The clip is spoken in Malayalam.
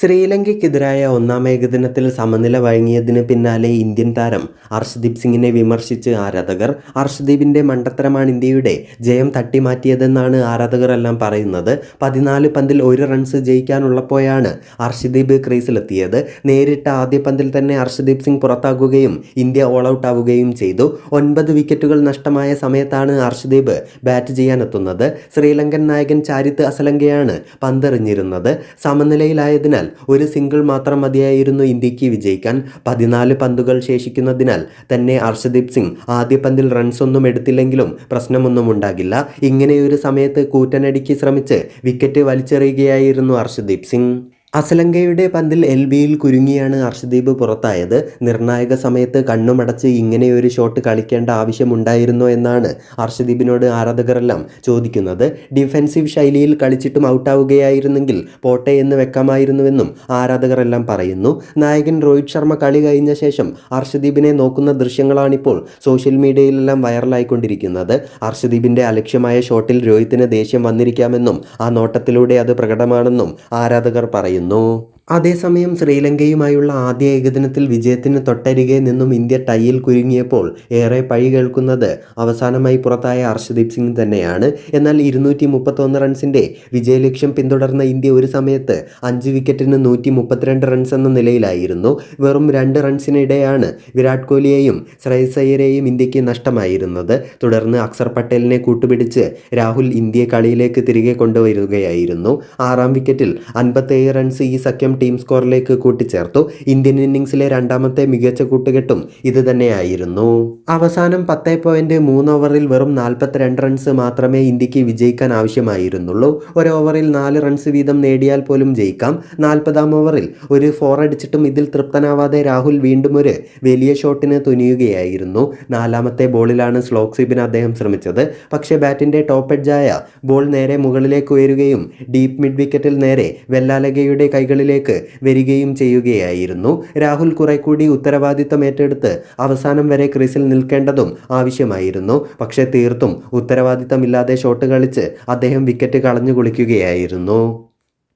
ശ്രീലങ്കയ്ക്കെതിരായ ഒന്നാം ഏകദിനത്തിൽ സമനില വഴങ്ങിയതിന് പിന്നാലെ ഇന്ത്യൻ താരം അർഷദീപ് സിംഗിനെ വിമർശിച്ച് ആരാധകർ അർഷദീപിന്റെ മണ്ടത്തരമാണ് ഇന്ത്യയുടെ ജയം തട്ടിമാറ്റിയതെന്നാണ് ആരാധകരെല്ലാം പറയുന്നത്. പതിനാല് പന്തിൽ ഒരു റൺസ് ജയിക്കാനുള്ളപ്പോഴാണ് അർഷദീപ് ക്രീസിലെത്തിയത്. നേരിട്ട ആദ്യ പന്തിൽ തന്നെ അർഷദീപ് സിംഗ് പുറത്താകുകയും ഇന്ത്യ ഓൾ ഔട്ട് ആവുകയും ചെയ്തു. ഒൻപത് വിക്കറ്റുകൾ നഷ്ടമായ സമയത്താണ് അർഷദീപ് ബാറ്റ് ചെയ്യാനെത്തുന്നത്. ശ്രീലങ്കൻ നായകൻ ചാരിത്ത് അസലങ്കയാണ് പന്തെറിഞ്ഞിരുന്നത്. സമനിലയിലായതിനാൽ ഒരു സിംഗിൾ മാത്രം മതിയായിരുന്നു ഇന്ത്യയ്ക്ക് വിജയിക്കാൻ. പതിനാല് പന്തുകൾ ശേഷിക്കുന്നതിനാൽ തന്നെ അർഷദീപ് സിംഗ് ആദ്യ പന്തിൽ റൺസ് ഒന്നും എടുത്തില്ലെങ്കിലും പ്രശ്നമൊന്നും ഉണ്ടാകില്ല. ഇങ്ങനെയൊരു സമയത്ത് കൂറ്റനടിക്ക് ശ്രമിച്ച് വിക്കറ്റ് വലിച്ചെറിയുകയായിരുന്നു അർഷദീപ് സിംഗ്. അസലങ്കയുടെ പന്തിൽ എൽ ബിയിൽ കുരുങ്ങിയാണ് അർഷദീപ് പുറത്തായത്. നിർണായക സമയത്ത് കണ്ണുമടച്ച് ഇങ്ങനെയൊരു ഷോട്ട് കളിക്കേണ്ട ആവശ്യമുണ്ടായിരുന്നോ എന്നാണ് അർഷദീപിനോട് ആരാധകരെല്ലാം ചോദിക്കുന്നത്. ഡിഫെൻസീവ് ശൈലിയിൽ കളിച്ചിട്ടും ഔട്ടാവുകയായിരുന്നെങ്കിൽ പോട്ടെ എന്ന് വെക്കാമായിരുന്നുവെന്നും ആരാധകരെല്ലാം പറയുന്നു. നായകൻ രോഹിത് ശർമ്മ കളി കഴിഞ്ഞ ശേഷം അർഷദീപിനെ നോക്കുന്ന ദൃശ്യങ്ങളാണിപ്പോൾ സോഷ്യൽ മീഡിയയിലെല്ലാം വൈറലായിക്കൊണ്ടിരിക്കുന്നത്. അർഷദീപിന്റെ അലക്ഷ്യമായ ഷോട്ടിൽ രോഹിത്തിന് ദേഷ്യം വന്നിരിക്കാമെന്നും ആ നോട്ടത്തിലൂടെ അത് പ്രകടമാണെന്നും ആരാധകർ പറയുന്നു. No. അതേസമയം ശ്രീലങ്കയുമായുള്ള ആദ്യ ഏകദിനത്തിൽ വിജയത്തിന് തൊട്ടരികെ നിന്നും ഇന്ത്യ ടൈയിൽ കുരുങ്ങിയപ്പോൾ ഏറെ പഴി കേൾക്കുന്നത് അവസാനമായി പുറത്തായ അർഷദീപ് സിംഗ് തന്നെയാണ്. എന്നാൽ ഇരുന്നൂറ്റി മുപ്പത്തൊന്ന് റൺസിന്റെ വിജയലക്ഷ്യം പിന്തുടർന്ന ഇന്ത്യ ഒരു സമയത്ത് അഞ്ച് വിക്കറ്റിന് നൂറ്റി മുപ്പത്തിരണ്ട് റൺസ് എന്ന നിലയിലായിരുന്നു. വെറും രണ്ട് റൺസിനിടെയാണ് വിരാട് കോഹ്ലിയെയും ശ്രേയസ് അയ്യരെയും ഇന്ത്യയ്ക്ക് നഷ്ടമായിരുന്നത്. തുടർന്ന് അക്സർ പട്ടേലിനെ കൂട്ടുപിടിച്ച് രാഹുൽ ഇന്ത്യയെ കളിയിലേക്ക് തിരികെ കൊണ്ടുവരികയായിരുന്നു. ആറാം വിക്കറ്റിൽ അൻപത്തേഴ് റൺസ് ഈ സഖ്യം ടീം സ്കോറിലേക്ക് കൂട്ടിച്ചേർത്തു. ഇന്ത്യൻ ഇന്നിംഗ്സിലെ രണ്ടാമത്തെ മികച്ച കൂട്ടുകെട്ടും ഇത് തന്നെയായിരുന്നു അവസാനം പത്ത് പോയിന്റ് മൂന്ന് ഓവറിൽ വെറും നാൽപ്പത്തിരണ്ട് റൺസ് മാത്രമേ ഇന്ത്യയ്ക്ക് വിജയിക്കാൻ ആവശ്യമായിരുന്നുള്ളൂ. ഒരു ഓവറിൽ നാല് റൺസ് വീതം നേടിയാൽ പോലും ജയിക്കാം. നാൽപ്പതാം ഓവറിൽ ഒരു ഫോർ അടിച്ചിട്ടും ഇതിൽ തൃപ്തനാവാതെ രാഹുൽ വീണ്ടും ഒരു വലിയ ഷോട്ടിന് തുനിയുകയായിരുന്നു. നാലാമത്തെ ബോളിലാണ് സ്ലോക്ക് സ്വിപ്പിന് അദ്ദേഹം ശ്രമിച്ചത്. പക്ഷേ ബാറ്റിന്റെ ടോപ്പ് എഡ്ജായ ബോൾ നേരെ മുകളിലേക്ക് ഉയരുകയും ഡീപ്പ് മിഡ് വിക്കറ്റിൽ നേരെ വെല്ലാലകയുടെ കൈകളിലേക്ക് വരികയും ചെയ്യുകയായിരുന്നു. രാഹുൽ കുറെ കൂടി ഉത്തരവാദിത്തം ഏറ്റെടുത്ത് അവസാനം വരെ ക്രീസിൽ നിൽക്കേണ്ടതും ആവശ്യമായിരുന്നു. പക്ഷേ തീർത്തും ഉത്തരവാദിത്തമില്ലാതെ ഷോട്ട് കളിച്ച് അദ്ദേഹം വിക്കറ്റ് കളഞ്ഞു കുളിക്കുകയായിരുന്നു.